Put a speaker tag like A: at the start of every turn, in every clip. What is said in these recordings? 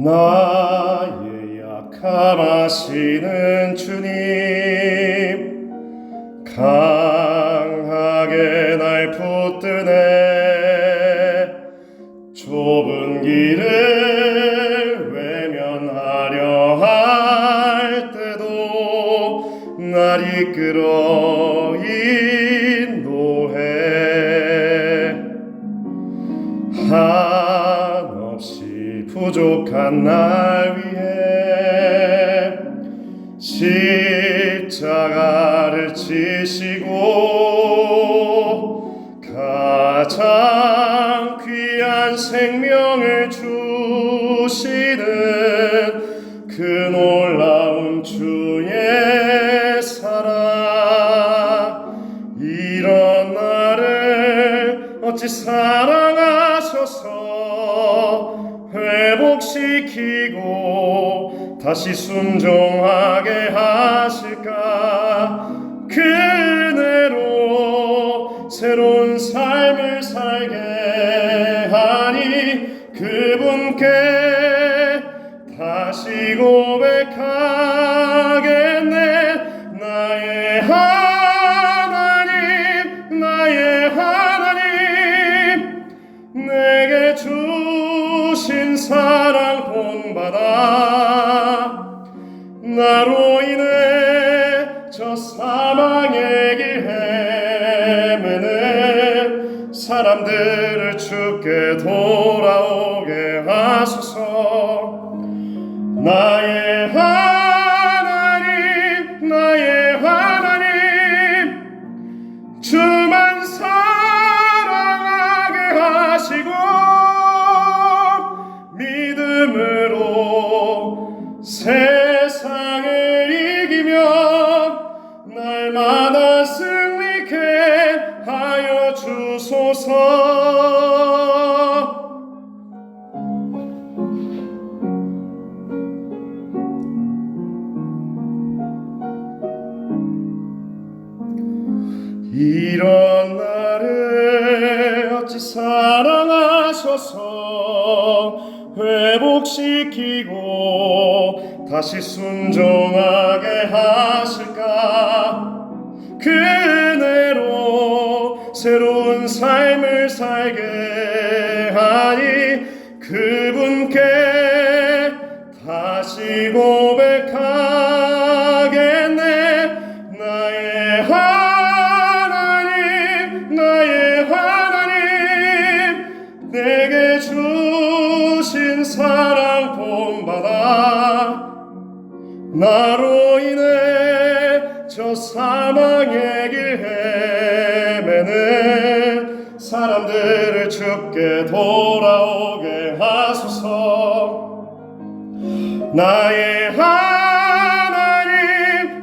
A: 나의 약함하시는 주님 강하게 날 붙드네 날 위해 십자가를 지시고 가장 귀한 생명을 주시는 그 놀라운 주의 사랑. 이런 나를 어찌 사랑하셔서 회복시키고 다시 순종하게 하실까? 그 은혜로 새로운 삶을 살게 하니 그분께 다시 고백하겠네 본받아 나로 인해 저 사망의 길 헤매는 사람들을 주께 돌아오게 하소서. 나의 하나님 나의 하나님 주만 사랑하게 하시고 이런 나를 어찌 사랑하셔서? 회복시키고 다시 순종하게 하실까? 그 새로운 삶을 살게 하니 그분께 다시 고백하겠네. 나의 하나님 나의 하나님 내게 주신 사랑 본받아 나로 인해 저 사망의 길헤 매는 사람들을 주께 돌아오게 하소서. 나의 하나님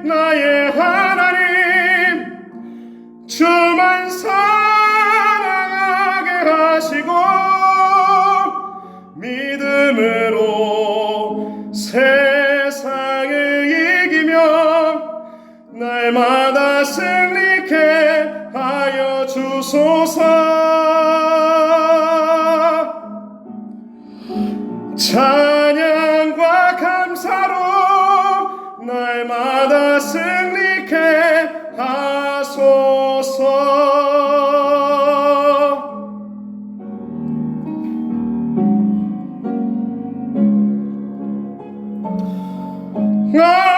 A: 나의 하나님 주만 사랑하게 하시고 믿음으로 세상을 이기며 날마다 승리케 주소서. 찬양과 감사로 날마다 승리케 하소서. 나